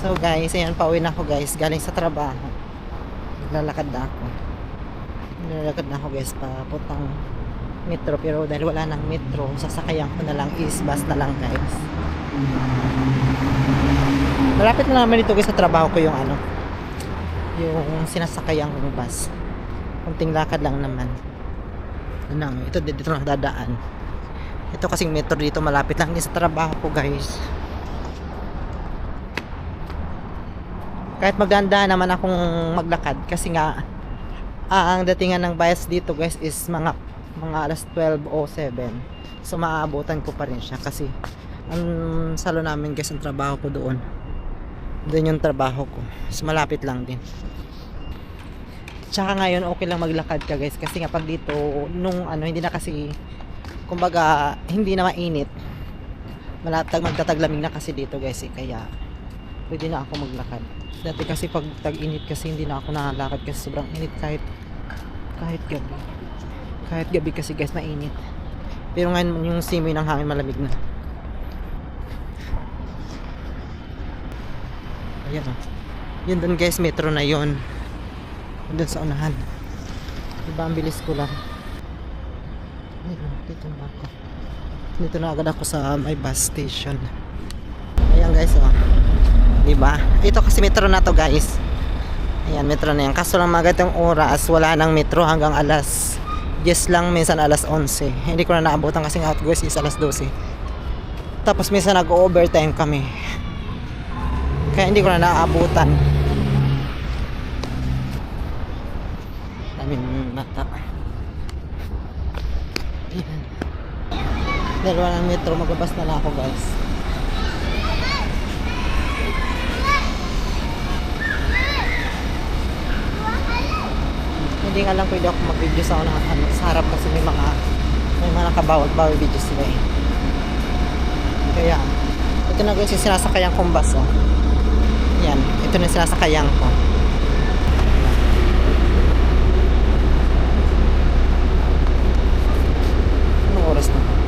So guys, ayan, pauwi na ako guys. Galing sa trabaho. Naglalakad na ako. Naglalakad na ako guys, papuntang metro. Pero dahil wala ng metro, sasakayan ko na lang is bus na lang guys. Malapit na naman ito guys sa trabaho ko yung ano. Yung sinasakayan kong bus. Kunting lakad lang naman. Ano, ito dito na dadaan. Ito kasing metro dito malapit lang din sa trabaho ko guys. Kahit magdanda naman akong maglakad kasi nga ah, ang datingan ng bias dito guys is mga mga alas 12 o 7 so maaabutan ko pa rin siya kasi ang salo namin guys ang trabaho ko doon. Doon yung trabaho ko. So malapit lang din. Tsaka ngayon okay lang maglakad ka guys kasi nga pag dito nung ano hindi na kasi kumbaga hindi na mainit. Malatag magtataglamig na kasi dito guys eh, kaya pwede na ako maglakad dati kasi pag tag-init kasi hindi na ako nakalakad kasi sobrang init. Kahit kahit gabi. Kahit gabi kasi guys mainit. Pero ngayon yung simoy ng hangin malamig na. Ayan o yun dun guys metro na yun. Dun sa unahan. Diba ang bilis ko lang. Ayun dito na ako. Dito na agad ako sa my bus station. Ayan guys oh Diba? Ito kasi metro na to guys. Ayan, metro na yan. Kaso lang mga ganitong oras, wala nang metro hanggang alas 10 lang, minsan alas 11. Hindi ko na naabutan kasi nga guys is alas 12. Tapos minsan nag-overtime kami. Kaya hindi ko na naabutan. Daming mata. Ayan. Dahil walang metro, magabas na lang ako guys. Hindi nga lang pwede ako mag-video sa, una, ano, sa harap kasi may mga may mga nakabawal-bawal video sila eh. Kaya, ito na guys yung sinasakayan kong bus oh. Yan, ito na yung sinasakayan ko. Anong oras na?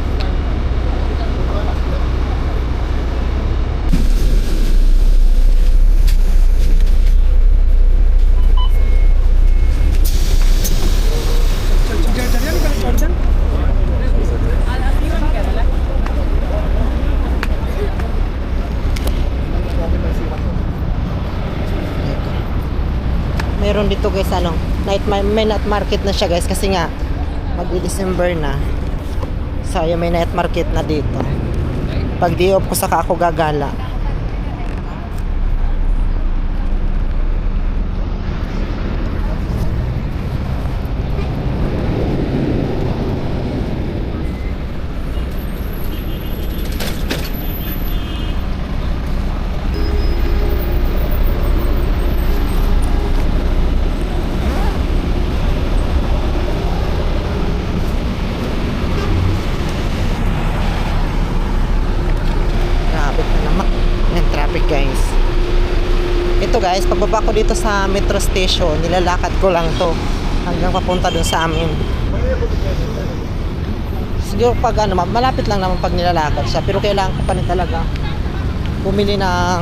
Meron dito guys ano, night ma- may night market na siya guys kasi nga mag-December na. So yung may night market na dito. Pag di off ko saka ako gagala. Grabe na naman ng traffic guys. Ito guys, pagbaba ko dito sa metro station, nilalakad ko lang to hanggang papunta dun sa amin. Siguro pag ano, ma- malapit lang naman pag nilalakad siya, pero kailangan ko pa rin talaga bumili ng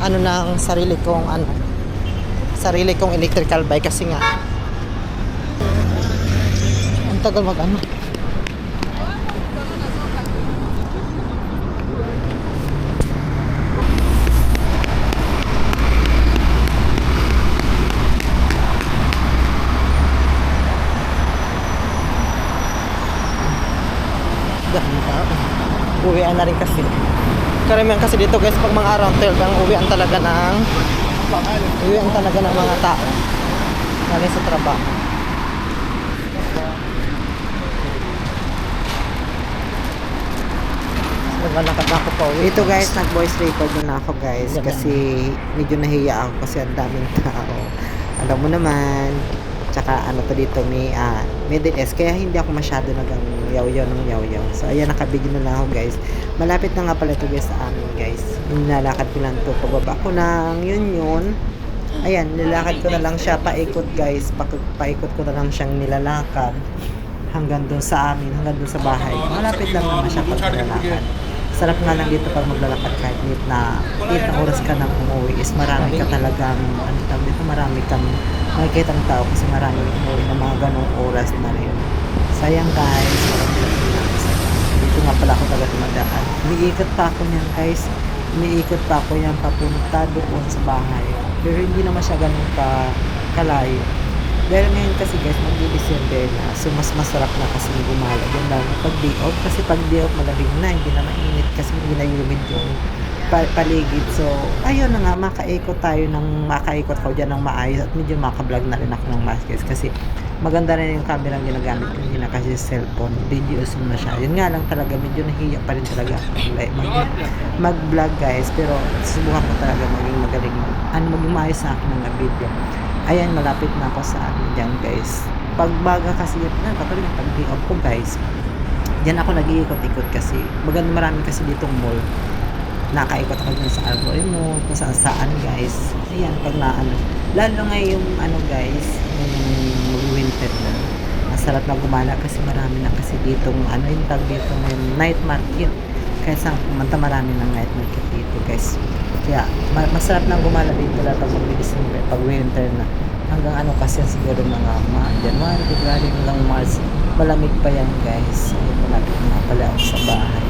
ano ng sarili kong ano sarili kong electrical bike kasi nga ang tagal mag ano Dami tao. Uwian na rin kasi. Karamihan kasi dito guys, pag mga araw 12, ang uwian talaga ng uwian talaga ng mga tao. Galing sa trabaho. Naglalakad na ako pa uwi. Dito guys, nag-voice record na ako guys. Kasi medyo nahiya ako kasi ang daming tao. Alam mo naman, tsaka ano to dito may ah, middle S kaya hindi ako masyado nagang yaw-yaw ng yaw-yaw. So ayan nakabigyo na lang ako guys. Malapit na nga pala ito guys sa amin guys. Nilalakad ko lang to pababa ko ng yun yun. Ayan nilalakad ko na lang siya. Paikot guys. Pa, paikot ko na lang siyang nilalakad hanggang doon sa amin hanggang doon sa bahay. Malapit lang naman siya pag nilalakad sarap nga lang dito pag maglalakad kahit na late na oras ka nang umuwi is marami ka talagang ano tawag dito marami kang makikita ng tao kasi marami umuwi na mga ganong oras na rin. Sayang guys dito nga pala ako talaga tumadaan umiikot pa ako niyan guys. Umiikot pa ako yan papunta doon sa bahay. Pero hindi naman siya ganun ka kalayo dahil ngayon kasi guys, magdi-December na. So, mas masarap na kasi gumala. Yun lang, pag day off. Kasi pag day off, malamig na. Hindi na mainit kasi hindi na humid yung pa- paligid. So, ayun na nga, makaikot tayo ng, makaikot ko dyan ng maayos at medyo makablog na rin ako ng mas guys. Kasi maganda rin yung camera ang ginagamit ko. Hindi kasi cellphone. Video zoom na siya. Yun nga lang talaga, medyo nahiya pa rin talaga mag- mag-vlog guys. Pero subukan ko talaga maging magaling. Ano, maging maayos na ako ng video. Ayan, malapit na ako sa ano dyan guys. Pagbaga kasi, na, katulad yung pag-day off ko guys. Diyan ako nag-iikot-ikot kasi. Maganda marami kasi ditong mall. Nakaikot ako dun sa Mall, kung saan saan guys. Ayan, pag na ano. Lalo ngayon ano guys, yung winter na. Masarap na gumala kasi marami na kasi ditong ano yung tag dito ngayon, night market. Kaya saan pumunta marami ng night market dito guys. Kaya ma- masarap na gumala dito lahat pag mag-December, pag winter na. Hanggang ano kasi siguro mga ma- January, February hanggang March. Malamig pa yan guys. Ayun, malapit na pala ako sa bahay.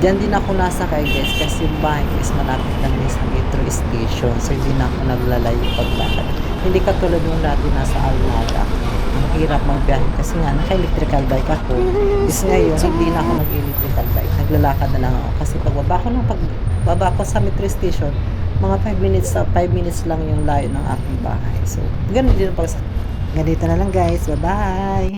Diyan din ako nasakay guys kasi yung bahay is malapit lang din sa metro station. So hindi na ako naglalayo paglakad. Hindi katulad yung dati nasa Almada. Ang hirap magbiyahe kasi nga naka-electrical bike ako. Is ngayon hindi na ako nag-electrical bike. Naglalakad na lang ako kasi pagbaba ko ng pagbaba ko sa metro station, mga 5 minutes sa 5 minutes lang yung layo ng aking bahay. So, ganun din pag ganito na lang guys. Bye-bye!